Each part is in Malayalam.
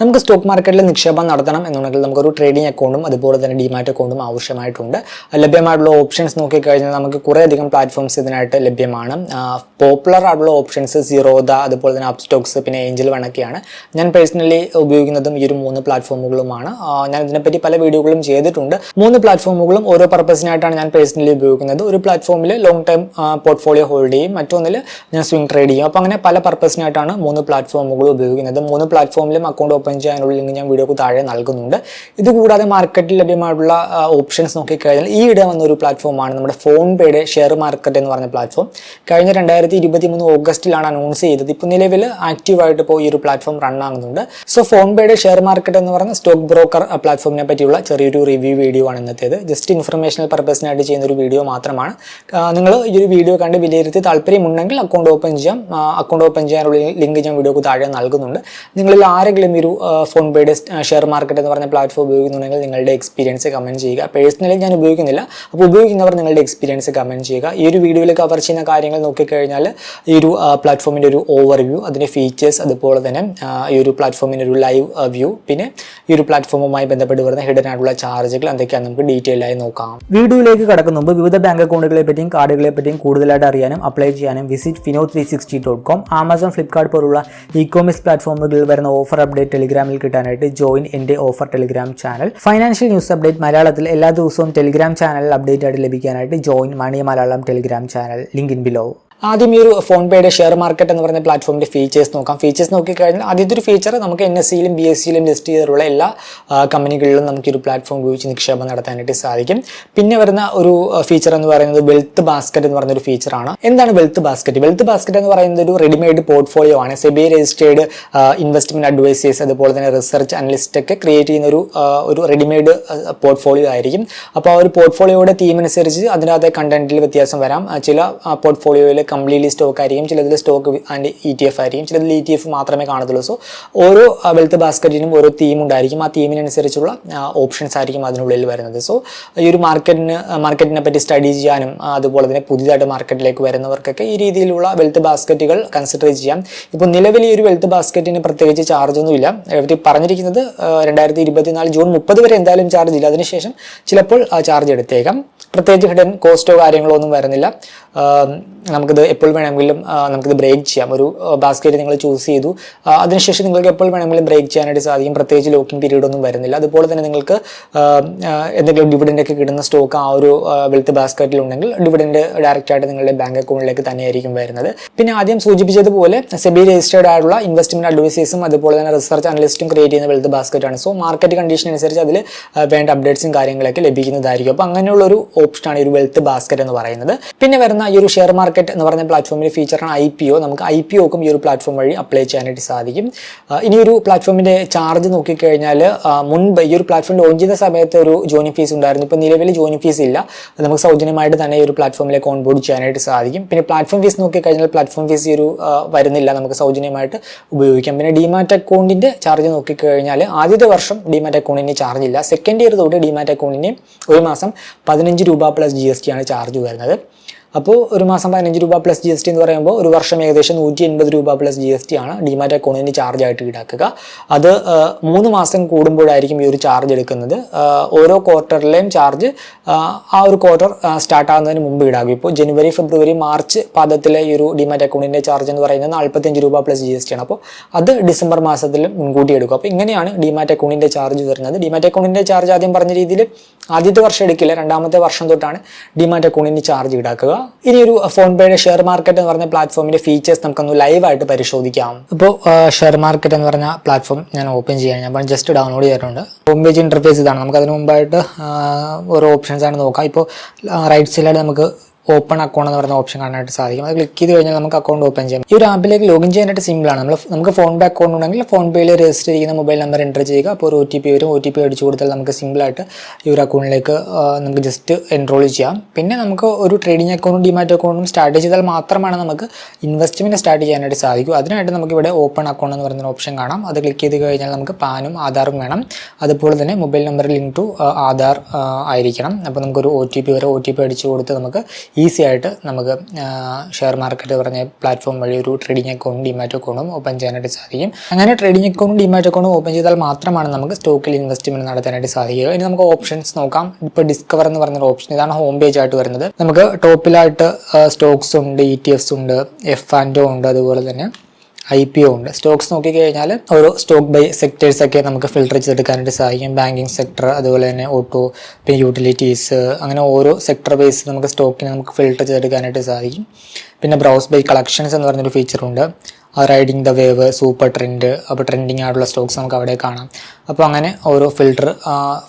നമുക്ക് സ്റ്റോക്ക് മാർക്കറ്റിൽ നിക്ഷേപം നടത്തണം എന്നുണ്ടെങ്കിൽ നമുക്കൊരു ട്രേഡിംഗ് അക്കൗണ്ടും അതുപോലെ തന്നെ ഡിമാറ്റ് അക്കൗണ്ടും ആവശ്യമായിട്ടുണ്ട്. ലഭ്യമായിട്ടുള്ള ഓപ്ഷൻസ് നോക്കിക്കഴിഞ്ഞാൽ നമുക്ക് കുറേയധികം പ്ലാറ്റ്ഫോംസ് ഇതിനായിട്ട് ലഭ്യമാണ്. പോപ്പുലർ ആയിട്ടുള്ള ഓപ്ഷൻസ് സീറോദ അതുപോലെ തന്നെ അപ്സ്റ്റോക്സ് പിന്നെ ഏഞ്ചൽ വണക്കെയാണ് ഞാൻ പേഴ്സണലി ഉപയോഗിക്കുന്നതും ഈ ഒരു മൂന്ന് പ്ലാറ്റ്ഫോമുകളുമാണ് ഞാൻ ഇതിനെപ്പറ്റി പല വീഡിയോകളും ചെയ്തിട്ടുണ്ട്. മൂന്ന് പ്ലാറ്റ്ഫോമുകളും ഓരോ പർപ്പസിനായിട്ടാണ് ഞാൻ പേഴ്സണലി ഉപയോഗിക്കുന്നത്. ഒരു പ്ലാറ്റ്ഫോമിൽ ലോങ് ടൈം പോർട്ട്ഫോളിയോ ഹോൾഡ് ചെയ്യും. മറ്റൊന്നിൽ ഞാൻ സ്വിംഗ് ട്രേഡ് ചെയ്യും. അപ്പോൾ അങ്ങനെ പല പർപ്പസിനായിട്ടാണ് മൂന്ന് പ്ലാറ്റ്ഫോമുകൾ ഉപയോഗിക്കുന്നത്. മൂന്ന് പ്ലാറ്റ്ഫോമിലും അക്കൗണ്ട് ഓപ്പൺ അതിനുള്ള ലിങ്ക് ഞാൻ വീഡിയോക്ക് താഴെ നൽകുന്നുണ്ട്. ഇത് കൂടാതെ മാർക്കറ്റിൽ ലഭ്യമായിട്ടുള്ള ഓപ്ഷൻസ് നോക്കിക്കഴിഞ്ഞാൽ ഈ ഇടം വന്ന ഒരു പ്ലാറ്റ്ഫോമാണ് നമ്മുടെ ഫോൺ പേയുടെ ഷെയർ മാർക്കറ്റ് എന്ന് പറഞ്ഞ പ്ലാറ്റ്ഫോം കഴിഞ്ഞ രണ്ടായിരത്തി ഇരുപത്തി മൂന്ന് ഓഗസ്റ്റിലാണ് അനൗൺസ് ചെയ്തത്. ഇപ്പോൾ നിലവിൽ ആക്റ്റീവായിട്ട് ഇപ്പോൾ ഈ ഒരു പ്ലാറ്റ്ഫോം റൺ ആകുന്നുണ്ട്. സോ ഫോൺ പേയുടെ ഷെയർ മാർക്കറ്റ് എന്ന് പറഞ്ഞ സ്റ്റോക്ക് ബ്രോക്കർ പ്ലാറ്റ്ഫോമിനെ പറ്റിയുള്ള ചെറിയൊരു റിവ്യൂ വീഡിയോ ആണ് ഇന്നത്തേത്. ജസ്റ്റ് ഇൻഫർമേഷണൽ പർപ്പസിനായിട്ട് ചെയ്യുന്ന ഒരു വീഡിയോ മാത്രമാണ്. നിങ്ങൾ ഈ ഒരു വീഡിയോ കണ്ട് വിലയിരുത്തി താല്പര്യമുണ്ടെങ്കിൽ അക്കൗണ്ട് ഓപ്പൺ ചെയ്യാം. അക്കൗണ്ട് ഓപ്പൺ ചെയ്യാനുള്ള ലിങ്ക് ഞാൻ വീഡിയോക്ക് താഴെ നൽകുന്നുണ്ട്. നിങ്ങളിൽ ആരെങ്കിലും ഈ ഒരു ഫോൺ പേയുടെ ഷെയർ മാർക്കറ്റ് എന്ന് പറഞ്ഞ പ്ലാറ്റ്ഫോം ഉപയോഗിക്കുന്നുണ്ടെങ്കിൽ നിങ്ങളുടെ എക്സ്പീരിയൻസ് കമന്റ് ചെയ്യുക. പേഴ്സണലി ഞാൻ ഉപയോഗിക്കുന്നില്ല. അപ്പോൾ ഉപയോഗിക്കുന്നവർ നിങ്ങളുടെ എക്സ്പീരിയൻസ് കമന്റ് ചെയ്യുക. ഈ ഒരു വീഡിയോയിൽ കവർ ചെയ്യുന്ന കാര്യങ്ങൾ നോക്കിക്കഴിഞ്ഞാൽ ഈ ഒരു പ്ലാറ്റ്ഫോമിന്റെ ഒരു ഓവർവ്യൂ അതിന്റെ ഫീച്ചേഴ്സ് അതുപോലെ തന്നെ ഈ ഒരു പ്ലാറ്റ്ഫോമിന്റെ ഒരു ലൈവ് വ്യൂ പിന്നെ ഈ ഒരു പ്ലാറ്റ്ഫോമുമായി ബന്ധപ്പെട്ട് വരുന്ന ഹിഡൻ ആയിട്ടുള്ള ചാർജുകൾ എന്തൊക്കെയാണ് നമുക്ക് ഡീറ്റെയിൽ ആയി നോക്കാം. വീഡിയോയിലേക്ക് കടക്കുന്ന മുമ്പ് വിവിധ ബാങ്ക് അക്കൗണ്ടുകളെ പറ്റിയും കാർഡുകളെ പറ്റിയും കൂടുതലായിട്ട് അറിയാനും അപ്ലൈ ചെയ്യാനും visit Fino three sixty dot com Amazon Flipkart പോലുള്ള ഇ കോമേഴ്സ് പ്ലാറ്റ്ഫോമുകളിൽ വരുന്ന ഓഫർ അപ്ഡേറ്റ് ടെലിഗ്രാമിൽ കിട്ടാനായിട്ട് ജോയിൻ എന്റെ offer Telegram channel. Financial news update മലയാളത്തിൽ എല്ലാ ദിവസവും ടെലിഗ്രാം ചാനൽ അപ്ഡേറ്റ് ആയിട്ട് ലഭിക്കാനായിട്ട് join money Malayalam Telegram channel. Link in below ആദ്യം ഈ ഒരു ഫോൺ പേയുടെ ഷെയർ മാർക്കറ്റ് എന്ന് പറയുന്ന പ്ലാറ്റ്ഫോമിന്റെ ഫീച്ചേഴ്സ് നോക്കാം. ഫീച്ചേഴ്സ് നോക്കിക്കഴിഞ്ഞാൽ ആദ്യത്തെ ഒരു ഫീച്ചർ നമുക്ക് എൻ എസ് സിയിലും ബി എസ് സിയിലും ലിസ്റ്റ് ചെയ്തിട്ടുള്ള എല്ലാ കമ്പനികളിലും നമുക്ക് ഒരു പ്ലാറ്റ്ഫോം ഉപയോഗിച്ച് നിക്ഷേപം നടത്താനായിട്ട് സാധിക്കും. പിന്നെ വരുന്ന ഒരു ഫീച്ചർ എന്ന് പറയുന്നത് വെൽത്ത് ബാസ്ക്കറ്റ് എന്ന് പറയുന്ന ഒരു ഫീച്ചറാണ് എന്താണ് വെൽത്ത് ബാസ്ക്കറ്റ് വെൽത്ത് ബാസ്ക്കറ്റ് എന്ന് പറയുന്നത് ഒരു റെഡിമെയ്ഡ് പോർട്ട്ഫോളിയോ ആണ്. സെബി രജിസ്റ്റേർഡ് ഇൻവെസ്റ്റ്മെന്റ് അഡ്വൈസേഴ്സ് അതുപോലെ തന്നെ റിസർച്ച് അനലിസ്റ്റ് ഒക്കെ ക്രിയേറ്റ് ചെയ്യുന്ന ഒരു ഒരു റെഡിമെയ്ഡ് പോർട്ട്ഫോളിയോ ആയിരിക്കും. അപ്പോൾ ആ ഒരു പോർട്ട്ഫോളിയോയുടെ തീം അനുസരിച്ച് അതിനകത്തെ കണ്ടന്റിൽ വ്യത്യാസം വരാം. ചില പോർട്ട്ഫോളിയോയിൽ കംപ്ലീറ്റ്ലി സ്റ്റോക്ക് ആയിരിക്കും. ചിലതിൽ stock and E T F ആയിരിക്കും. ചിലതിൽ ഇ ടി എഫ് മാത്രമേ കാണത്തുള്ളൂ. സോ ഓരോ വെൽത്ത് ബാസ്ക്കറ്റിനും ഓരോ തീം ഉണ്ടായിരിക്കും. ആ തീമിനനുസരിച്ചുള്ള ഓപ്ഷൻസ് ആയിരിക്കും അതിനുള്ളിൽ വരുന്നത്. സോ ഈ ഒരു മാർക്കറ്റിന് മാർക്കറ്റിനെ പറ്റി സ്റ്റഡി ചെയ്യാനും അതുപോലെ തന്നെ പുതിയതായിട്ട് മാർക്കറ്റിലേക്ക് വരുന്നവർക്കൊക്കെ ഈ രീതിയിലുള്ള വെൽത്ത് ബാസ്ക്കറ്റുകൾ കൺസിഡർ ചെയ്യാം. ഇപ്പോൾ നിലവിൽ ഈ ഒരു വെൽത്ത് ബാസ്ക്കറ്റിന് പ്രത്യേകിച്ച് ചാർജ് ഒന്നുമില്ല ഇവർ പറഞ്ഞിരിക്കുന്നത് രണ്ടായിരത്തി ഇരുപത്തിനാല് ജൂൺ മുപ്പത് വരെ എന്തായാലും ചാർജ് ഇല്ല. അതിനുശേഷം ചിലപ്പോൾ ചാർജ് എടുത്തേക്കാം. പ്രത്യേകിച്ച് ഹിഡൻ കോസ്റ്റോ കാര്യങ്ങളോ ഒന്നും വരുന്നില്ല. നമുക്കിത് എപ്പോൾ വേണമെങ്കിലും നമുക്കിത് ബ്രേക്ക് ചെയ്യാം. ഒരു ബാസ്ക്കറ്റ് നിങ്ങൾ ചൂസ് ചെയ്തു. അതിനുശേഷം നിങ്ങൾക്ക് എപ്പോൾ വേണമെങ്കിലും ബ്രേക്ക് ചെയ്യാനായിട്ട് സാധിക്കും. പ്രത്യേകിച്ച് ലോക്കിംഗ് പീരീഡ് ഒന്നും വരുന്നില്ല. അതുപോലെ തന്നെ നിങ്ങൾക്ക് എന്തെങ്കിലും ഡിവിഡന്റ് ഒക്കെ കിട്ടുന്ന സ്റ്റോക്ക് ആ ഒരു വെൽത്ത് ബാസ്ക്കറ്റിൽ ഉണ്ടെങ്കിൽ ഡിവിഡൻഡ് ഡയറക്റ്റ് ആയിട്ട് നിങ്ങളുടെ ബാങ്ക് അക്കൗണ്ടിലേക്ക് തന്നെയായിരിക്കും വരുന്നത്. പിന്നെ ആദ്യം സൂചിപ്പിച്ചതുപോലെ സെബി രജിസ്റ്റേർഡ് ആയിട്ടുള്ള ഇൻവെസ്റ്റ്മെന്റ് അഡ്വൈസേഴ്സും അതുപോലെ തന്നെ റിസർച്ച് അനലിസ്റ്റും ക്രിയേറ്റ് ചെയ്യുന്ന വെൽത്ത് ബാസ്ക്കറ്റാണ് സോ മാർക്കറ്റ് കണ്ടീഷൻ അനുസരിച്ച് അതിൽ വേണ്ട അപ്ഡേറ്റ്സും കാര്യങ്ങളൊക്കെ ലഭിക്കുന്നതായിരിക്കും. അപ്പോൾ അങ്ങനെയുള്ള ഒരു ഓപ്ഷനാണ് ഈ ഒരു വെൽത്ത് ബാസ്ക്കറ്റ് എന്ന് പറയുന്നത്. പിന്നെ വരുന്ന ഈ ഒരു ഷെയർ മാർക്കറ്റ് എന്ന് പറയുന്ന പ്ലാറ്റ്ഫോമിന്റെ ഫീച്ചറാണ് ഐ പി ഒ നമുക്ക് ഐ പി ഒക്കും ഈ ഒരു പ്ലാറ്റ്ഫോം വഴി അപ്ലൈ ചെയ്യാനായിട്ട് സാധിക്കും. ഇനി ഒരു പ്ലാറ്റ്ഫോമിന്റെ ചാർജ് നോക്കിക്കഴിഞ്ഞാൽ മുൻപ് ഈ ഒരു പ്ലാറ്റ്ഫോം ലോഞ്ച് ചെയ്ത സമയത്ത് ഒരു ജോയിനിങ് ഫീസ് ഉണ്ടായിരുന്നു. ഇപ്പോൾ നിലവിൽ ജോയിനിങ് ഫീസ് ഇല്ല. നമുക്ക് സൗജന്യമായിട്ട് തന്നെ ഈ ഒരു പ്ലാറ്റ്ഫോമിലേക്ക് ഓൺബോർഡ് ചെയ്യാനായിട്ട് സാധിക്കും. പിന്നെ പ്ലാറ്റ്ഫോം ഫീസ് നോക്കിക്കഴിഞ്ഞാൽ പ്ലാറ്റ്ഫോം ഫീസ് ഈ ഒരു വരുന്നില്ല. നമുക്ക് സൗജന്യമായിട്ട് ഉപയോഗിക്കാം. പിന്നെ ഡിമാറ്റ് അക്കൗണ്ടിന്റെ ചാർജ് നോക്കിക്കഴിഞ്ഞാൽ ആദ്യത്തെ വർഷം ഡിമാറ്റ് അക്കൗണ്ടിന് ചാർജ് ഇല്ല. സെക്കൻഡ് ഇയർ തൊട്ട് ഡിമാറ്റ് അക്കൗണ്ടിന് ഒരു മാസം പതിനഞ്ച് രൂപ പ്ലസ് ജി എസ് ടി ആണ് ചാർജ് വരുന്നത്. അപ്പോൾ ഒരു മാസം പതിനഞ്ച് രൂപ പ്ലസ് ജി എസ് ടി എന്ന് പറയുമ്പോൾ ഒരു വർഷം ഏകദേശം നൂറ്റി എൺപത് രൂപ പ്ലസ് ജി എസ് ടി ആണ്. ഡിമാറ്റ് അക്കൗണ്ടിന് ചാർജ് ആയിട്ട് ഈടാക്കുക. അത് മൂന്ന് മാസം കൂടുമ്പോഴായിരിക്കും ഈ ഒരു ചാർജ് എടുക്കുന്നത്. ഓരോ ക്വാർട്ടറിലെയും ചാർജ് ആ ഒരു ക്വാർട്ടർ സ്റ്റാർട്ട് ആകുന്നതിന് മുമ്പ് ഈടാകും ഇപ്പോൾ ജനുവരി ഫെബ്രുവരി മാർച്ച് പാദത്തിലെ ഈ ഒരു ഡിമാറ്റ് അക്കൗണ്ടിന്റെ ചാർജ് എന്ന് പറയുന്നത് നാൽപ്പത്തഞ്ച് രൂപ പ്ലസ് ജി എസ് ടി ആണ്. അപ്പോൾ അത് ഡിസംബർ മാസത്തിൽ മുൻകൂട്ടി എടുക്കും. അപ്പോൾ ഇങ്ങനെയാണ് ഡിമാറ്റ് അക്കൗണ്ടിന്റെ ചാർജ് വരുന്നത്. ഡിമാറ്റ് അക്കൗണ്ടിന്റെ ചാർജ് ആദ്യം പറഞ്ഞ രീതിയിൽ ആദ്യത്തെ വർഷം എടുക്കില്ല. രണ്ടാമത്തെ വർഷം തൊട്ടാണ് ഡിമാറ്റ് അക്കൗണ്ടിന് ചാർജ് ഈടാക്കുക. ഇനി ഒരു ഫോൺ പേയുടെ ഷെയർ മാർക്കറ്റ് എന്ന് പറഞ്ഞ പ്ലാറ്റ്ഫോമിന്റെ ഫീച്ചേഴ്സ് നമുക്കൊന്ന് ലൈവായിട്ട് പരിശോധിക്കാം. ഇപ്പോൾ ഷെയർ മാർക്കറ്റ് എന്ന് പറഞ്ഞ പ്ലാറ്റ്ഫോം ഞാൻ ഓപ്പൺ ചെയ്യാൻ ഞാൻ ജസ്റ്റ് ഡൗൺലോഡ് ചെയ്തിട്ടുണ്ട്. ഹോം പേജ് ഇന്റർഫേസ് ഇതാണ്. നമുക്ക് അതിന് മുമ്പായിട്ട് ഓരോ ഓപ്ഷൻസ് ആണ് നോക്കാം. ഇപ്പോൾ റൈറ്റ് സൈഡിലായിട്ട് നമുക്ക് ഓപ്പൺ അക്കൗണ്ട് എന്ന് പറയുന്ന ഓപ്ഷൻ കാണാനായിട്ട് സാധിക്കും. അത് ക്ലിക്ക് ചെയ്ത് കഴിഞ്ഞാൽ നമുക്ക് അക്കൗണ്ട് ഓപ്പൺ ചെയ്യാം. ഈ ഒരു ആപ്പിലേക്ക് ലോഗിൻ ചെയ്യാനായിട്ട് സിമ്പിളാണ് നമ്മൾ നമുക്ക് ഫോൺ പേ അക്കൗണ്ട് ഉണ്ടെങ്കിൽ ഫോൺ പേയിൽ രജിസ്റ്റർ ചെയ്യുന്ന മൊബൈൽ നമ്പർ എന്റർ ചെയ്യുക. അപ്പോൾ ഒരു ഒ ടി പി വരും. ഒ ടി പി അടിച്ചു കൊടുത്താൽ നമുക്ക് സിമ്പിളായിട്ട് ഈ ഒരു അക്കൗണ്ടിലേക്ക് നമുക്ക് ജസ്റ്റ് എൻറോൾ ചെയ്യാം. പിന്നെ നമുക്ക് ഒരു ട്രേഡിംഗ് അക്കൗണ്ടും ഡിമാറ്റ് അക്കൗണ്ടും സ്റ്റാർട്ട് ചെയ്താൽ മാത്രമാണ് നമുക്ക് ഇൻവെസ്റ്റ്മെന്റ് സ്റ്റാർട്ട് ചെയ്യാനായിട്ട് സാധിക്കും. അതിനായിട്ട് നമുക്ക് ഇവിടെ ഓപ്പൺ അക്കൗണ്ട് എന്ന് പറയുന്ന ഓപ്ഷൻ കാണാം. അത് ക്ലിക്ക് ചെയ്ത് കഴിഞ്ഞാൽ നമുക്ക് പാനും ആധാറും വേണം. അതുപോലെ തന്നെ mobile number link to Aadhaar ആയിരിക്കണം. അപ്പോൾ നമുക്കൊരു ഒ ടി പി വരെ ഒ ടി പി അടിച്ചു കൊടുത്ത് നമുക്ക് ഈസി ആയിട്ട് നമുക്ക് ഷെയർ മാർക്കറ്റ് പറഞ്ഞ പ്ലാറ്റ്ഫോം വഴി ഒരു ട്രേഡിംഗ് അക്കൗണ്ട് ഡിമാറ്റ് അക്കൗണ്ടും ഓപ്പൺ ചെയ്യാനായിട്ട് സാധിക്കും. അങ്ങനെ ട്രേഡിംഗ് അക്കൗണ്ടും ഡിമാറ്റ് അക്കൗണ്ടും ഓപ്പൺ ചെയ്താൽ മാത്രമാണ് നമുക്ക് സ്റ്റോക്കിൽ ഇൻവെസ്റ്റ്മെന്റ് നടത്താനായിട്ട് സാധിക്കുക. ഇനി നമുക്ക് ഓപ്ഷൻസ് നോക്കാം. ഇപ്പൊ ഡിസ്കവർ എന്ന് പറഞ്ഞൊരു ഓപ്ഷൻ ഇതാണ് ഹോം പേജ് ആയിട്ട് വരുന്നത്. നമുക്ക് ടോപ്പിലായിട്ട് സ്റ്റോക്സ് ഉണ്ട് ഇ ടി എഫ്സ് ഉണ്ട് എഫ് ആൻഡോ ഉണ്ട് അതുപോലെ തന്നെ ഐ പി ഒ ഉണ്ട്. സ്റ്റോക്സ് നോക്കിക്കഴിഞ്ഞാൽ ഓരോ സ്റ്റോക്ക് ബൈ സെക്ടേഴ്സ് ഒക്കെ നമുക്ക് ഫിൽട്ടർ ചെയ്തെടുക്കാനായിട്ട് സാധിക്കും ബാങ്കിങ് സെക്ടർ അതുപോലെ തന്നെ ഓട്ടോ പിന്നെ യൂട്ടിലിറ്റീസ് അങ്ങനെ ഓരോ സെക്ടർ ബേസ് നമുക്ക് സ്റ്റോക്കിനെ നമുക്ക് ഫിൽട്ടർ ചെയ്തെടുക്കാനായിട്ട് സാധിക്കും പിന്നെ ബ്രൗസ് ബൈ കളക്ഷൻസ് എന്ന് പറഞ്ഞൊരു ഫീച്ചറുണ്ട് riding the wave super trend അപ്പോൾ ട്രെൻഡിങ് ആയിട്ടുള്ള സ്റ്റോക്സ് നമുക്ക് അവിടെ കാണാം. അപ്പോൾ അങ്ങനെ ഓരോ ഫിൽട്ടർ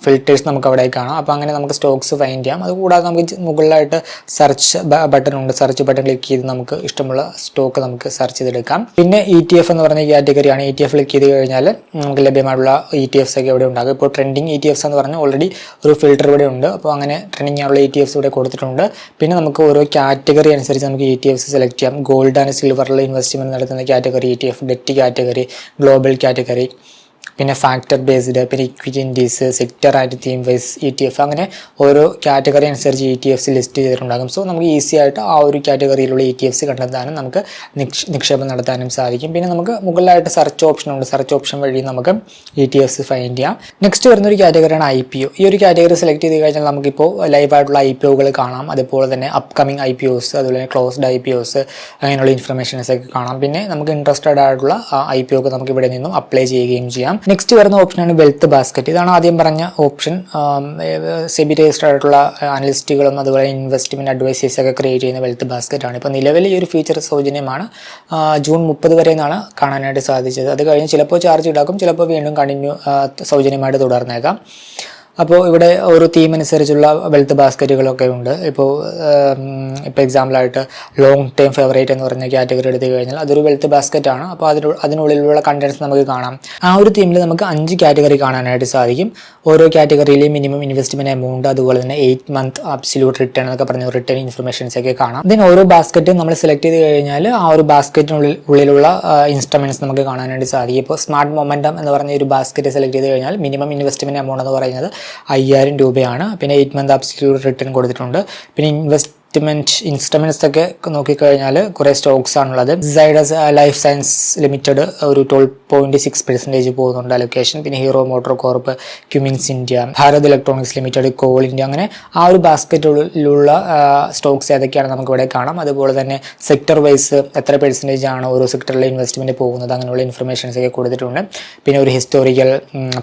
ഫിൽറ്റേഴ്സ് നമുക്ക് അവിടെ കാണാം. അപ്പോൾ അങ്ങനെ നമുക്ക് സ്റ്റോക്സ് ഫൈൻഡ് ചെയ്യാം. അതുകൂടാതെ നമുക്ക് മുകളിലായിട്ട് സെർച്ച് ബട്ടൺ ഉണ്ട്. സെർച്ച് ബട്ടൺ ക്ലിക്ക് ചെയ്ത് നമുക്ക് ഇഷ്ടമുള്ള സ്റ്റോക്ക് നമുക്ക് സെർച്ച് ചെയ്തെടുക്കാം. പിന്നെ ഇ ടി എഫ് എന്ന് പറഞ്ഞ കാറ്റഗറിയാണ് ഇ ടി എഫ് ക്ലിക്ക് ചെയ്ത് കഴിഞ്ഞാൽ നമുക്ക് ലഭ്യമായിട്ടുള്ള ഇ ടി എഫ്സ് ഒക്കെ ഇവിടെ ഉണ്ടാകും. ഇപ്പോൾ ട്രെൻഡിങ് ഇ ടി എഫ്സ് എന്ന് പറഞ്ഞാൽ ഓൾറെഡി ഒരു ഫിൽറ്റർ ഇവിടെ ഉണ്ട്. അപ്പോൾ അങ്ങനെ ട്രെൻഡിങ് ആയിട്ടുള്ള ഇ ടി എഫ്സ് ഇവിടെ കൊടുത്തിട്ടുണ്ട്. പിന്നെ നമുക്ക് ഓരോ കാറ്റഗറി അനുസരിച്ച് നമുക്ക് ഇ ടി എഫ്സ് സെലക്ട് ചെയ്യാം. ഗോൾഡ് ആൻഡ് സിൽവറിൽ ഇൻവെസ്റ്റ്മെന്റ് നടത്തുന്ന category E T F debt category global category പിന്നെ ഫാക്ടർ ബേസ്ഡ് പിന്നെ ഇക്വിറ്റി ഇൻഡീസ് സെക്ടർ ആയിട്ട് theme wise E T F അങ്ങനെ ഓരോ കാറ്റഗറി അനുസരിച്ച് ഇ ടി എഫ്സ് ലിസ്റ്റ് ചെയ്തിട്ടുണ്ടാകും. സോ നമുക്ക് ഈസി ആയിട്ട് ആ ഒരു കാറ്റഗറിയിലുള്ള ഇ ടി എഫ്സ് കണ്ടെത്താനും നമുക്ക് നിക്ഷ- നിക്ഷേപം നടത്താനും സാധിക്കും. പിന്നെ നമുക്ക് മുകളിലായിട്ട് സെർച്ച് ഓപ്ഷൻ ഉണ്ട്. സെർച്ച് ഓപ്ഷൻ വഴി നമുക്ക് ഇ ടി എഫ്സ് ഫൈൻഡ് ചെയ്യാം. നെക്സ്റ്റ് വരുന്ന ഒരു കാറ്റഗറിയാണ് ഐ പി ഒ ഈ ഒരു കാറ്റഗറി സെലക്ട് ചെയ്ത് കഴിഞ്ഞാൽ നമുക്കിപ്പോൾ ലൈവായിട്ടുള്ള ഐ പി ഒകൾ കാണാം. അതുപോലെ തന്നെ അപ്കമിംഗ് ഐ പി ഒസ് അതുപോലെ തന്നെ ക്ലോസ്ഡ് ഐ പി ഒസ് അങ്ങനെയുള്ള ഇൻഫർമേഷൻസ് ഒക്കെ കാണാം. പിന്നെ നമുക്ക് ഇൻട്രസ്റ്റഡ് ആയിട്ടുള്ള ഐ പി ഒക്കെ നമുക്ക് ഇവിടെ നിന്നും അപ്ലൈ ചെയ്യുകയും ചെയ്യാം. നെക്സ്റ്റ് വരുന്ന ഓപ്ഷനാണ് വെൽത്ത് ബാസ്ക്കറ്റ് ഇതാണ് ആദ്യം പറഞ്ഞ ഓപ്ഷൻ സെബി രജിസ്റ്റർ ആയിട്ടുള്ള അനലിസ്റ്റുകളും അതുപോലെ ഇൻവെസ്റ്റ്മെന്റ് അഡ്വൈസേഴ്സ് ഒക്കെ ക്രിയേറ്റ് ചെയ്യുന്ന വെൽത്ത് ബാസ്ക്കറ്റ് ആണ്. ഇപ്പോൾ നിലവിൽ ഈ ഒരു ഫീച്ചർ സൗജന്യമാണ്. ജൂൺ മുപ്പത് വരെ എന്നാണ് കാണാനായിട്ട് സാധിച്ചത്. അത് കഴിഞ്ഞ് ചിലപ്പോൾ ചാർജ് ഈടാക്കും ചിലപ്പോൾ വീണ്ടും കണ്ടിന്യൂ സൗജന്യമായിട്ട് തുടർന്നേക്കാം. അപ്പോൾ ഇവിടെ ഒരു തീം അനുസരിച്ചുള്ള വെൽത്ത് ബാസ്ക്കറ്റുകളൊക്കെ ഉണ്ട് ഇപ്പോൾ ഇപ്പോൾ എക്സാമ്പിളായിട്ട് ലോങ് ടേം ഫേവറേറ്റ് എന്ന് പറഞ്ഞ കാറ്റഗറി എടുത്തു കഴിഞ്ഞാൽ അതൊരു വെൽത്ത് ബാസ്ക്കറ്റ് ആണ്. അപ്പോൾ അതിന് അതിനുള്ളിലുള്ള കണ്ടൻസ് നമുക്ക് കാണാം. ആ ഒരു തീമിൽ നമുക്ക് അഞ്ച് കാറ്റഗറി കാണാനായിട്ട് സാധിക്കും. ഓരോ കാറ്റഗറിയിലെയും മിനിമം ഇൻവെസ്റ്റ്മെന്റ് എമൗണ്ട് അതുപോലെ തന്നെ എയ്റ്റ് മന്ത് അബ്സല്യൂട്ട് റിട്ടേൺ എന്നൊക്കെ പറഞ്ഞ റിട്ടേൺ ഇൻഫർമേഷൻസ് ഒക്കെ കാണാം. ഇതിന് ഓരോ ബാസ്ക്കറ്റ് നമ്മൾ സെലക്ട് ചെയ്ത് കഴിഞ്ഞാൽ ആ ഒരു ബാസ്ക്കറ്റിനുള്ളിൽ ഉള്ളിലുള്ള ഇൻസ്ട്രുമെന്റ്സ് നമുക്ക് കാണാനായിട്ട് സാധിക്കും. ഇപ്പോൾ സ്മാർട്ട് മൊമെന്റം എന്ന് പറഞ്ഞ ഒരു ബാസ്ക്കറ്റ് സെലക്ട് ചെയ്ത് കഴിഞ്ഞാൽ മിനിമം ഇൻവെസ്റ്റ്മെന്റ് എമൗണ്ട് എന്ന് പറയുന്നത് അയ്യായിരം രൂപയാണ്. പിന്നെ എയ്റ്റ് മന്ത് അബ്സല്യൂട്ട് റിട്ടേൺ കൊടുത്തിട്ടുണ്ട്. പിന്നെ ഇൻവെസ്റ്റ് ഇൻവെസ്റ്റ്മെന്റ് ഇൻസ്ട്രുമെന്റ്സ് ഒക്കെ നോക്കിക്കഴിഞ്ഞാൽ കുറേ സ്റ്റോക്സ് ആണുള്ളത്. സൈഡസ് ലൈഫ് സയൻസ് ലിമിറ്റഡ് ഒരു ട്വൽവ് പോയിന്റ് സിക്സ് പെർസെന്റേജ് പോകുന്നുണ്ട് അലൊക്കേഷൻ പിന്നെ Hero MotoCorp Cummins India Bharat Electronics Limited Coal India അങ്ങനെ ആ ഒരു ബാസ്ക്കറ്റിലുള്ള സ്റ്റോക്സ് ഏതൊക്കെയാണ് നമുക്ക് ഇവിടെ കാണാം. അതുപോലെ തന്നെ സെക്ടർ വൈസ് എത്ര പെർസെന്റേജ് ആണ് ഓരോ സെക്ടറിലെ ഇൻവെസ്റ്റ്മെന്റ് പോകുന്നത് അങ്ങനെയുള്ള ഇൻഫർമേഷൻസ് ഒക്കെ കൊടുത്തിട്ടുണ്ട്. പിന്നെ ഒരു ഹിസ്റ്റോറിക്കൽ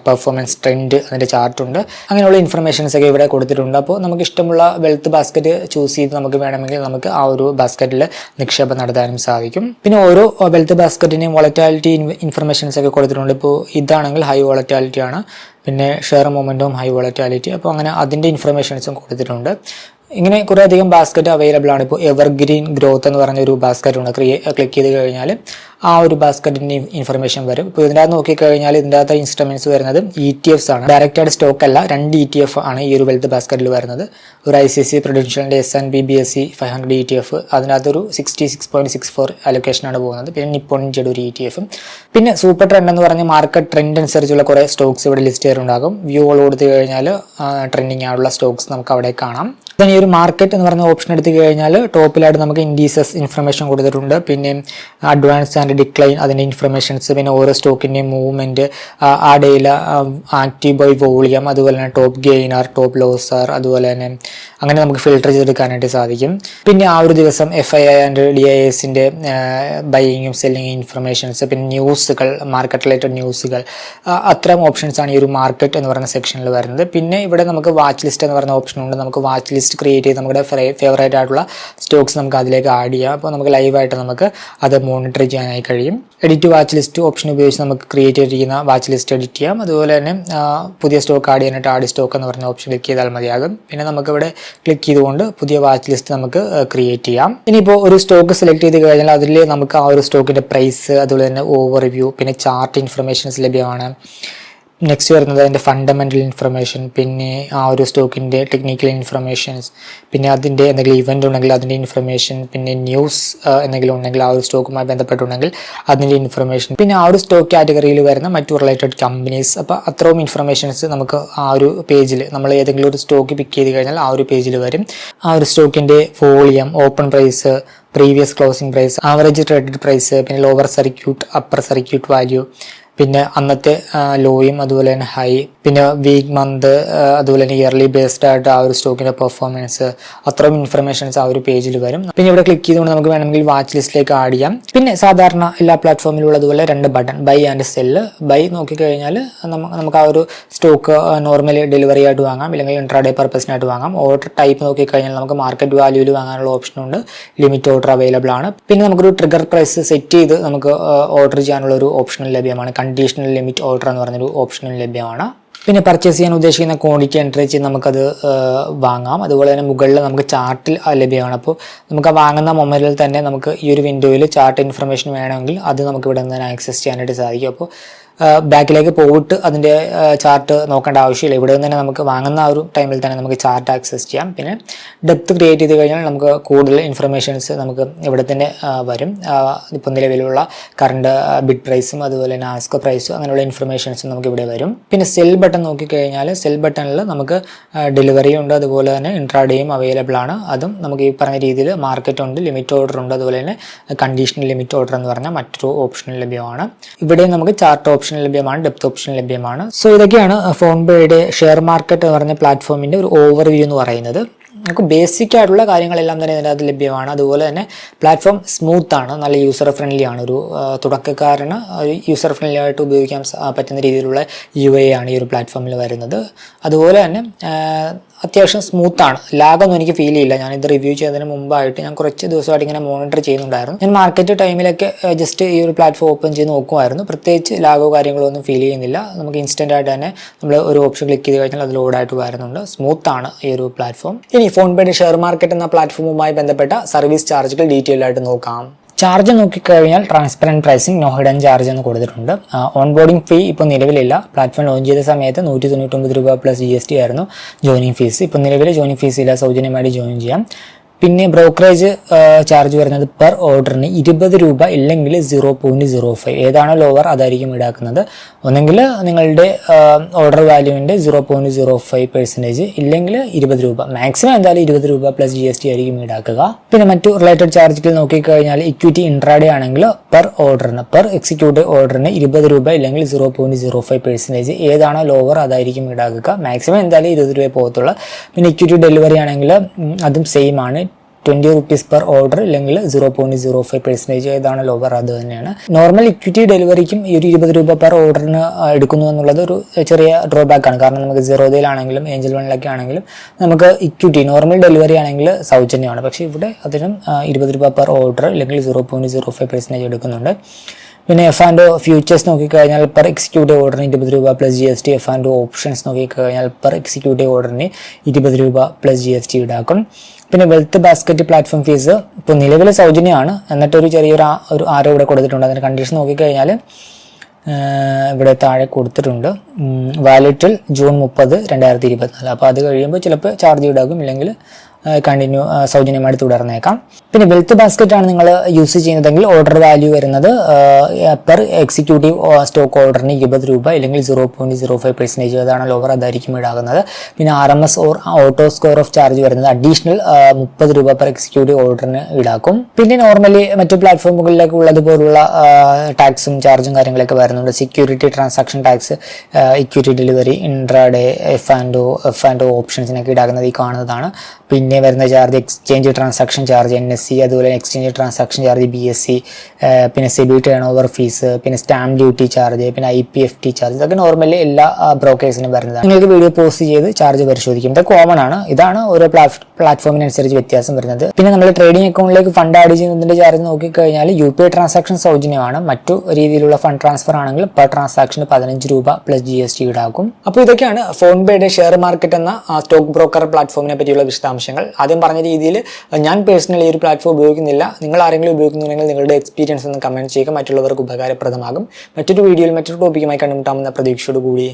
പെർഫോമൻസ് ട്രെൻഡ് അതിന്റെ ചാർട്ടുണ്ട് അങ്ങനെയുള്ള ഇൻഫർമേഷൻസ് ഒക്കെ ഇവിടെ കൊടുത്തിട്ടുണ്ട്. അപ്പോൾ നമുക്ക് ഇഷ്ടമുള്ള വെൽത്ത് ബാസ്ക്കറ്റ് ചൂസ് ചെയ്ത് നമുക്ക് വേണമെങ്കിൽ നമുക്ക് ആ ഒരു ബാസ്ക്കറ്റിൽ നിക്ഷേപം നടത്താനും സാധിക്കും. പിന്നെ ഓരോ വെൽത്ത് ബാസ്ക്കറ്റിനെയും വോളറ്റാലിറ്റി ഇൻഫർമേഷൻസ് ഒക്കെ കൊടുത്തിട്ടുണ്ട്. ഇപ്പോൾ ഇതാണെങ്കിൽ ഹൈ വോളറ്റാലിറ്റി ആണ്. പിന്നെ ഷെയർ മൊമെന്റും ഹൈ വോളറ്റാലിറ്റി അപ്പോൾ അങ്ങനെ അതിന്റെ ഇൻഫർമേഷൻസും കൊടുത്തിട്ടുണ്ട്. ഇങ്ങനെ കുറേ അധികം ബാസ്ക്കറ്റ് അവൈലബിൾ ആണ്. ഇപ്പോൾ എവർഗ്രീൻ ഗ്രോത്ത് എന്ന് പറഞ്ഞ ഒരു ബാസ്ക്കറ്റ് ഉണ്ട് ക്രിയേ ക്ലിക്ക് ചെയ്ത് കഴിഞ്ഞാൽ ആ ഒരു ബാസ്ക്കറ്റിന്റെ ഇൻഫർമേഷൻ വരും. ഇപ്പോൾ ഇതിന്റെ അകത്ത് നോക്കിക്കഴിഞ്ഞാൽ ഇതിന്റെ അകത്ത് ഇൻസ്ട്രുമെന്റ്സ് വരുന്നത് ഇ ടി എഫ്സ് ആണ്. ഡയറക്റ്റ് ആയിട്ട് സ്റ്റോക്ക് അല്ല രണ്ട് ഇ ടി എഫ് ആണ് ഈ ഒരു വെൽത്ത് ബാസ്ക്കറ്റിൽ വരുന്നത്. ഒരു I C C പ്രൊഡൻഷ്യലിന്റെ S N B B S C five hundred E T F അതിനകത്തൊരു sixty six point six four അലൊക്കേഷനാണ് പോകുന്നത്. പിന്നെ നിപ്പോണിന്റെ ഒരു ഇ ടി എഫും പിന്നെ സൂപ്പർ ട്രെൻഡ് എന്ന് പറഞ്ഞ മാർക്കറ്റ് ട്രെൻഡ് അനുസരിച്ചുള്ള കുറേ സ്റ്റോക്സ് ഇവിടെ ലിസ്റ്റ് ചെയ്തിട്ടുണ്ടാകും. വ്യൂകൾ കൊടുത്തു കഴിഞ്ഞാൽ ട്രെൻഡിങ് ആയിട്ടുള്ള സ്റ്റോക്സ് നമുക്ക് അവിടെ കാണാം. Then ഈ ഒരു മാർക്കറ്റ് എന്ന് പറഞ്ഞ ഓപ്ഷൻ എടുത്തു കഴിഞ്ഞാൽ ടോപ്പിലായിട്ട് നമുക്ക് ഇൻഡീസസ് ഇൻഫർമേഷൻ കൊടുത്തിട്ടുണ്ട്. പിന്നെ അഡ്വാൻസ് ആൻഡ് ഡിക്ലൈൻ അതിന്റെ ഇൻഫർമേഷൻസ് പിന്നെ ഓരോ സ്റ്റോക്കിന്റെയും മൂവ്മെന്റ് ആ ഡേയിൽ ആക്റ്റീവ് ബൈ വോളിയം അതുപോലെ തന്നെ ടോപ്പ് ഗെയിനർ ടോപ്പ് ലോസർ അതുപോലെ തന്നെ അങ്ങനെ നമുക്ക് ഫിൽട്ടർ ചെയ്തെടുക്കാനായിട്ട് സാധിക്കും. പിന്നെ ആ ഒരു ദിവസം F I and D I എസിന്റെ ബൈയിങ്ങും സെല്ലിങ്ങും ഇൻഫർമേഷൻസ് പിന്നെ ന്യൂസുകൾ മാർക്കറ്റ് റിലേറ്റഡ് ന്യൂസുകൾ അത്തരം ഓപ്ഷൻസ് ആണ് ഈ ഒരു മാർക്കറ്റ് എന്ന് പറയുന്ന സെക്ഷനിൽ വരുന്നത്. പിന്നെ ഇവിടെ നമുക്ക് വാച്ച് ലിസ്റ്റ് എന്ന് പറയുന്ന ഓപ്ഷൻ ഉണ്ട്. നമുക്ക് വാച്ച് ലിസ്റ്റ് ക്രിയേറ്റ് ചെയ്ത് നമ്മുടെ ഫേവറേറ്റ് ആയിട്ടുള്ള സ്റ്റോക്സ് നമുക്ക് അതിലേക്ക് ആഡ് ചെയ്യാം. അപ്പോൾ നമുക്ക് ലൈവായിട്ട് നമുക്ക് അത് മോണിറ്റർ ചെയ്യാനായി കഴിയും. എഡിറ്റ് വാച്ച് ലിസ്റ്റ് ഓപ്ഷൻ ഉപയോഗിച്ച് നമുക്ക് ക്രിയേറ്റ് ചെയ്തിരിക്കുന്ന വാച്ച് ലിസ്റ്റ് എഡിറ്റ് ചെയ്യാം. അതുപോലെ തന്നെ പുതിയ സ്റ്റോക്ക് ആഡ് ചെയ്യാനായിട്ട് ആഡ് സ്റ്റോക്ക് എന്ന് പറഞ്ഞ ഓപ്ഷൻ ക്ലിക്ക് ചെയ്താൽ മതിയാകും. പിന്നെ നമുക്കിവിടെ ക്ലിക്ക് ചെയ്തുകൊണ്ട് പുതിയ വാച്ച് ലിസ്റ്റ് നമുക്ക് ക്രിയേറ്റ് ചെയ്യാം. ഇനിയിപ്പോൾ ഒരു സ്റ്റോക്ക് സെലക്ട് ചെയ്ത് കഴിഞ്ഞാൽ അതിൽ നമുക്ക് ആ ഒരു സ്റ്റോക്കിന്റെ പ്രൈസ് അതുപോലെ തന്നെ ഓവർ പിന്നെ ചാർട്ട് ഇൻഫർമേഷൻസ് ലഭ്യമാണ്. നെക്സ്റ്റ് വരുന്നത് അതിന്റെ ഫണ്ടമെന്റൽ ഇൻഫർമേഷൻ പിന്നെ ആ ഒരു സ്റ്റോക്കിന്റെ ടെക്നിക്കൽ ഇൻഫർമേഷൻസ് പിന്നെ അതിന്റെ എന്തെങ്കിലും ഇവന്റ് ഉണ്ടെങ്കിൽ അതിന്റെ ഇൻഫർമേഷൻ പിന്നെ ന്യൂസ് എന്തെങ്കിലും ഉണ്ടെങ്കിൽ ആ ഒരു സ്റ്റോക്കുമായി ബന്ധപ്പെട്ടുണ്ടെങ്കിൽ അതിന്റെ ഇൻഫർമേഷൻ പിന്നെ ആ ഒരു സ്റ്റോക്ക് കാറ്റഗറിയിൽ വരുന്ന മറ്റു റിലേറ്റഡ് കമ്പനീസ് അപ്പോൾ അത്രയും ഇൻഫർമേഷൻസ് നമുക്ക് ആ ഒരു പേജിൽ നമ്മൾ ഏതെങ്കിലും ഒരു സ്റ്റോക്ക് പിക്ക് ചെയ്ത് കഴിഞ്ഞാൽ ആ ഒരു പേജിൽ വരും. ആ ഒരു സ്റ്റോക്കിന്റെ volume open price previous closing price average traded price പിന്നെ lower circuit upper circuit value പിന്നെ അന്നത്തെ ലോയും അതുപോലെ തന്നെ ഹൈ പിന്നെ വീക്ക് മന്ത് അതുപോലെ തന്നെ ഇയർലി ബേസ്ഡ് ആയിട്ട് ആ ഒരു സ്റ്റോക്കിന്റെ പെർഫോമൻസ് അത്രയും ഇൻഫർമേഷൻസ് ആ ഒരു പേജിൽ വരും. പിന്നെ ഇവിടെ ക്ലിക്ക് ചെയ്തുകൊണ്ട് നമുക്ക് വേണമെങ്കിൽ വാച്ച് ലിസ്റ്റിലേക്ക് ആഡ് ചെയ്യാം. പിന്നെ സാധാരണ എല്ലാ പ്ലാറ്റ്ഫോമിലും ഉള്ളതുപോലെ രണ്ട് button buy and sell buy നോക്കിക്കഴിഞ്ഞാൽ നമുക്ക് ആ ഒരു സ്റ്റോക്ക് നോർമലി ഡെലിവറി ആയിട്ട് വാങ്ങാം അല്ലെങ്കിൽ ഇൻട്രാഡേ പർപ്പസിനായിട്ട് വാങ്ങാം. ഓർഡർ ടൈപ്പ് നോക്കിക്കഴിഞ്ഞാൽ നമുക്ക് മാർക്കറ്റ് വാല്യൂവിൽ വാങ്ങാനുള്ള ഓപ്ഷൻ ഉണ്ട്. ലിമിറ്റ് ഓർഡർ അവൈലബിൾ ആണ്. പിന്നെ നമുക്കൊരു ട്രിഗർ പ്രൈസ് സെറ്റ് ചെയ്ത് നമുക്ക് ഓർഡർ ചെയ്യാനുള്ള ഒരു ഓപ്ഷൻ ലഭ്യമാണ്. കണ്ടീഷണൽ ലിമിറ്റ് ഓർഡർ എന്ന് പറഞ്ഞൊരു ഓപ്ഷനും ലഭ്യമാണ്. പിന്നെ പർച്ചേസ് ചെയ്യാൻ ഉദ്ദേശിക്കുന്ന ക്വാണ്ടിറ്റി എന്റർ ചെയ്ത് നമുക്കത് വാങ്ങാം. അതുപോലെ തന്നെ മുകളിൽ നമുക്ക് ചാർട്ടിൽ ലഭ്യമാണ്. അപ്പോൾ നമുക്ക് വാങ്ങുന്ന മൊമെന്റിൽ തന്നെ നമുക്ക് ഈ ഒരു വിൻഡോയിൽ ചാർട്ട് ഇൻഫർമേഷൻ വേണമെങ്കിൽ അത് നമുക്ക് ഇവിടെ നിന്ന് ആക്സസ് ചെയ്യാനായിട്ട് സാധിക്കും. അപ്പോൾ ബാക്കിലേക്ക് പോയിട്ട് അതിന്റെ ചാർട്ട് നോക്കേണ്ട ആവശ്യമില്ല. ഇവിടെ നിന്ന് തന്നെ നമുക്ക് വാങ്ങുന്ന ആ ഒരു ടൈമിൽ തന്നെ നമുക്ക് ചാർട്ട് ആക്സസ് ചെയ്യാം. പിന്നെ ഡെപ്ത് ക്രിയേറ്റ് ചെയ്ത് കഴിഞ്ഞാൽ നമുക്ക് കൂടുതൽ ഇൻഫർമേഷൻസ് നമുക്ക് ഇവിടെ തന്നെ വരും. ഇപ്പോൾ നിലവിലുള്ള കറണ്ട് ബിഡ് പ്രൈസും അതുപോലെ തന്നെ ആസ്ക് പ്രൈസും അങ്ങനെയുള്ള ഇൻഫർമേഷൻസും നമുക്ക് ഇവിടെ വരും. പിന്നെ സെൽ ബട്ടൺ നോക്കിക്കഴിഞ്ഞാൽ സെൽ ബട്ടണിൽ നമുക്ക് ഡെലിവറി ഉണ്ട്. അതുപോലെ തന്നെ ഇൻട്രാഡേയും അവൈലബിൾ ആണ്. അതും നമുക്ക് ഈ പറഞ്ഞ രീതിയിൽ മാർക്കറ്റ് ഉണ്ട് ലിമിറ്റ് ഓർഡർ ഉണ്ട്. അതുപോലെ തന്നെ കണ്ടീഷണൽ ലിമിറ്റ് ഓർഡർ എന്ന് പറഞ്ഞാൽ മറ്റൊരു ഓപ്ഷൻ ലഭ്യമാണ്. ഇവിടെ നമുക്ക് ചാർട്ട് ഓപ്ഷൻ ലഭ്യമാണ് ഡെപ്ത് ഓപ്ഷൻ ലഭ്യമാണ്. സോ ഇതൊക്കെയാണ് ഫോൺ പേയുടെ ഷെയർ മാർക്കറ്റ് എന്ന് പറഞ്ഞ പ്ലാറ്റ്ഫോമിന്റെ ഒരു ഓവർവ്യൂ എന്ന് പറയുന്നത്. നമുക്ക് ബേസിക് ആയിട്ടുള്ള കാര്യങ്ങളെല്ലാം തന്നെ ഇതിനകത്ത് ലഭ്യമാണ്. അതുപോലെ തന്നെ പ്ലാറ്റ്ഫോം സ്മൂത്ത് ആണ് നല്ല യൂസർ ഫ്രണ്ട്ലി ആണ്. ഒരു ആ, തുടക്കക്കാരന് യൂസർ ഫ്രണ്ട്ലി ആയിട്ട് ഉപയോഗിക്കാൻ പറ്റുന്ന രീതിയിലുള്ള യു എ ആണ് ഈ ഒരു പ്ലാറ്റ്ഫോമിൽ വരുന്നത്. അതുപോലെ തന്നെ ആ, അത്യാവശ്യം സ്മൂത്ത് ആണ് ലാഗൊന്നും എനിക്ക് ഫീൽ ചെയ്യില്ല. ഞാൻ ഇത് റിവ്യൂ ചെയ്തതിന് മുമ്പായിട്ട് ഞാൻ കുറച്ച് ദിവസമായിട്ട് ഇങ്ങനെ മോണിറ്റർ ചെയ്യുന്നുണ്ടായിരുന്നു. ഞാൻ മാർക്കറ്റ് ടൈമിലൊക്കെ ജസ്റ്റ് ഈ ഒരു പ്ലാറ്റ്ഫോം ഓപ്പൺ ചെയ്ത് നോക്കുമായിരുന്നു. പ്രത്യേകിച്ച് ലാഗോ കാര്യങ്ങളോ ഒന്നും ഫീൽ ചെയ്യുന്നില്ല. നമുക്ക് ഇൻസ്റ്റന്റ് ആയിട്ട് തന്നെ നമ്മൾ ഒരു ഓപ്ഷൻ ക്ലിക്ക് ചെയ്ത് കഴിഞ്ഞാൽ അത് ലോഡായിട്ട് വരുന്നുണ്ട്. സ്മൂത്ത് ആണ് ഈ ഒരു പ്ലാറ്റ്ഫോം ഇനി ഫോൺ പേയുടെ ഷെയർ മാർക്കറ്റ് എന്ന പ്ലാറ്റ്ഫോമുമായി ബന്ധപ്പെട്ട സർവീസ് ചാർജുകൾ ഡീറ്റെയിൽ ആയിട്ട് നോക്കാം. ചാർജ് നോക്കിക്കഴിഞ്ഞാൽ transparent pricing no hidden charge എന്ന് കൊടുത്തിട്ടുണ്ട്. ഓൺ ബോർഡിംഗ് ഫീ ഇപ്പോൾ നിലവിലില്ല. പ്ലാറ്റ്ഫോം ലോഞ്ച് ചെയ്ത സമയത്ത് നൂറ്റി തൊണ്ണൂറ്റൊമ്പത് രൂപ പ്ലസ് ജി എസ് ടി ആയിരുന്നു ജോയിനിങ് ഫീസ് ഇപ്പോൾ നിലവിൽ ജോയിനിങ് ഫീസ് ഇല്ല. സൗജന്യമായിട്ട് ജോയിൻ ചെയ്യാം. പിന്നെ ബ്രോക്കറേജ് ചാർജ് വരുന്നത് പെർ ഓർഡറിന് ഇരുപത് രൂപ ഇല്ലെങ്കിൽ സീറോ പോയിന്റ് സീറോ ഫൈവ് ഏതാണോ ലോവർ അതായിരിക്കും ഈടാക്കുന്നത്. ഒന്നെങ്കിൽ നിങ്ങളുടെ order വാല്യൂവിന്റെ zero point zero five percentage ഇല്ലെങ്കിൽ ഇരുപത് രൂപ. മാക്സിമം എന്തായാലും ഇരുപത് രൂപ പ്ലസ് ജി എസ് ടി ആയിരിക്കും ഈടാക്കുക. പിന്നെ മറ്റു റിലേറ്റഡ് ചാർജുകൾ നോക്കിക്കഴിഞ്ഞാൽ ഇക്വിറ്റി ഇൻട്രാഡേ ആണെങ്കിൽ പെർ ഓർഡറിന് പെർ എക്സിക്യൂട്ടീവ് ഓർഡറിന് ഇരുപത് രൂപ ഇല്ലെങ്കിൽ zero point zero five percentage ഏതാണോ ലോവർ അതായിരിക്കും ഈടാക്കുക. മാക്സിമം എന്തായാലും ഇരുപത് രൂപ പോകത്തുള്ളൂ. പിന്നെ ഇക്വിറ്റി ഡെലിവറി ആണെങ്കിൽ അതും സെയിം ആണ്. ട്വന്റി റുപ്പീസ് പെർ ഓർഡർ അല്ലെങ്കിൽ zero point zero five percentage ഏതാണ് ലോവർ അത് തന്നെയാണ്. നോർമൽ ഇക്വിറ്റി ഡെലിവറിക്കും ഈ ഒരു ഇരുപത് രൂപ പെർ ഓർഡറിന് എടുക്കുന്നു എന്നുള്ളത് ഒരു ചെറിയ ഡ്രോബാക്ക് ആണ്. കാരണം നമുക്ക് സീറോതയിലാണെങ്കിലും ഏഞ്ചൽ വണ്ണിലൊക്കെ ആണെങ്കിലും നമുക്ക് ഇക്വിറ്റി നോർമൽ ഡെലിവറി ആണെങ്കിൽ സൗജന്യമാണ്. പക്ഷേ ഇവിടെ അതിനും ഇരുപത് രൂപ പെർ ഓർഡർ അല്ലെങ്കിൽ zero point zero five percentage എടുക്കുന്നുണ്ട്. പിന്നെ എഫ് ആൻഡ് ഫ്യൂച്ചേഴ്സ് നോക്കിക്കഴിഞ്ഞാൽ പെർ എക്സിക്യൂട്ടീവ് ഓർഡറിന് ഇരുപത് രൂപ plus G S T F and options നോക്കിക്കഴിഞ്ഞാൽ പെർ എക്സിക്യൂട്ടീവ് ഓർഡറിന് ഇരുപത് രൂപ പ്ലസ് ജി എസ് ടി ഈടാക്കും. പിന്നെ വെൽത്ത് ബാസ്ക്കറ്റ് പ്ലാറ്റ്ഫോം ഫീസ് ഇപ്പോൾ നിലവിൽ സൗജന്യമാണ്. എന്നിട്ട് ഒരു ചെറിയൊരു ഒരു ആരോ ഇവിടെ കൊടുത്തിട്ടുണ്ട്. അതിന്റെ കണ്ടീഷൻ നോക്കിക്കഴിഞ്ഞാൽ ഇവിടെ താഴെ കൊടുത്തിട്ടുണ്ട്. വാലറ്റിൽ ജൂൺ മുപ്പത് രണ്ടായിരത്തി ഇരുപത്തിനാല്. അപ്പോൾ അത് കഴിയുമ്പോൾ ചിലപ്പോൾ ചാർജ് ഈടാക്കും. ഇല്ലെങ്കിൽ കണ്ടിന്യൂ സൗജന്യമായിട്ട് തുടർന്നേക്കാം പിന്നെ വെൽത്ത് ബാസ്ക്കറ്റ് ആണ് നിങ്ങൾ യൂസ് ചെയ്യുന്നതെങ്കിൽ ഓർഡർ വാല്യൂ വരുന്നത് പെർ എക്സിക്യൂട്ടീവ് സ്റ്റോക്ക് ഓർഡറിന് ഇരുപത് രൂപ അല്ലെങ്കിൽ zero point zero five percentage അതാണ് ലോവർ അതായിരിക്കും ഈടാകുന്നത്. പിന്നെ R M S or auto square off charge വരുന്നത് അഡീഷണൽ മുപ്പത് രൂപ പെർ എക്സിക്യൂട്ടീവ് ഓർഡറിന് ഈടാക്കും. പിന്നെ നോർമലി മറ്റു പ്ലാറ്റ്ഫോമുകളിലേക്ക് ഉള്ളതുപോലുള്ള ടാക്സും ചാർജും കാര്യങ്ങളൊക്കെ വരുന്നുണ്ട്. Security transaction tax equity delivery intraday F and F and ഓപ്ഷൻസിനൊക്കെ ഈടാക്കുന്നത് ഈ കാണുന്നതാണ്. പിന്നെ വരുന്ന charge exchange transaction charge N S C അതുപോലെ exchange transaction charge B S C പിന്നെ സെബി ടേൺ ഓവർ ഫീസ് പിന്നെ സ്റ്റാമ്പ് ഡ്യൂട്ടി ചാർജ് പിന്നെ I P F T charge ഇതൊക്കെ നോർമലി എല്ലാ ബ്രോക്കേഴ്സിനും വരുന്നതാണ്. നിങ്ങൾക്ക് വീഡിയോ പോസ്റ്റ് ചെയ്ത് ചാർജ് പരിശോധിക്കും. ഇത് കോമൺ ആണ്. ഇതാണ് ഓരോ പ്ലാറ്റ്ഫോമിനനുസരിച്ച് വ്യത്യാസം വരുന്നത്. പിന്നെ നമ്മൾ ട്രേഡിംഗ് അക്കൗണ്ടിലേക്ക് ഫണ്ട് ആഡ് ചെയ്യുന്നതിന്റെ ചാർജ് നോക്കിക്കഴിഞ്ഞാൽ യു പി ഐ ട്രാൻസാക്ഷൻ സൗജന്യമാണ്. മറ്റു രീതിയിലുള്ള ഫണ്ട് ട്രാൻസ്ഫർ ആണെങ്കിൽ പെർ ട്രാൻസാക്ഷന് പതിനഞ്ച് രൂപ പ്ലസ് ജി എസ് ടി ഈടാക്കും. അപ്പോൾ ഇതൊക്കെയാണ് ഫോൺ പേയുടെ ഷെയർ മാർക്കറ്റ് എന്ന സ്റ്റോക്ക് ബ്രോക്കർ പ്ലാറ്റ്ഫോമിനെ പറ്റിയുള്ള വിശദാംശങ്ങൾ. വിശദാംശങ്ങൾ ആദ്യം പറഞ്ഞ രീതിയിൽ ഞാൻ പേഴ്സണലി ഒരു പ്ലാറ്റ്ഫോം ഉപയോഗിക്കുന്നില്ല. നിങ്ങൾ ആരെങ്കിലും ഉപയോഗിക്കുന്നുണ്ടെങ്കിൽ നിങ്ങളുടെ എക്സ്പീരിയൻസ് ഒന്ന് കമന്റ് ചെയ്യുക. മറ്റുള്ളവർക്ക് ഉപകാരപ്രദമാകും. മറ്റൊരു വീഡിയോയിൽ മറ്റൊരു ടോപ്പിക്കുമായി കണ്ടുമുട്ടാമെന്ന പ്രതീക്ഷയോട് കൂടി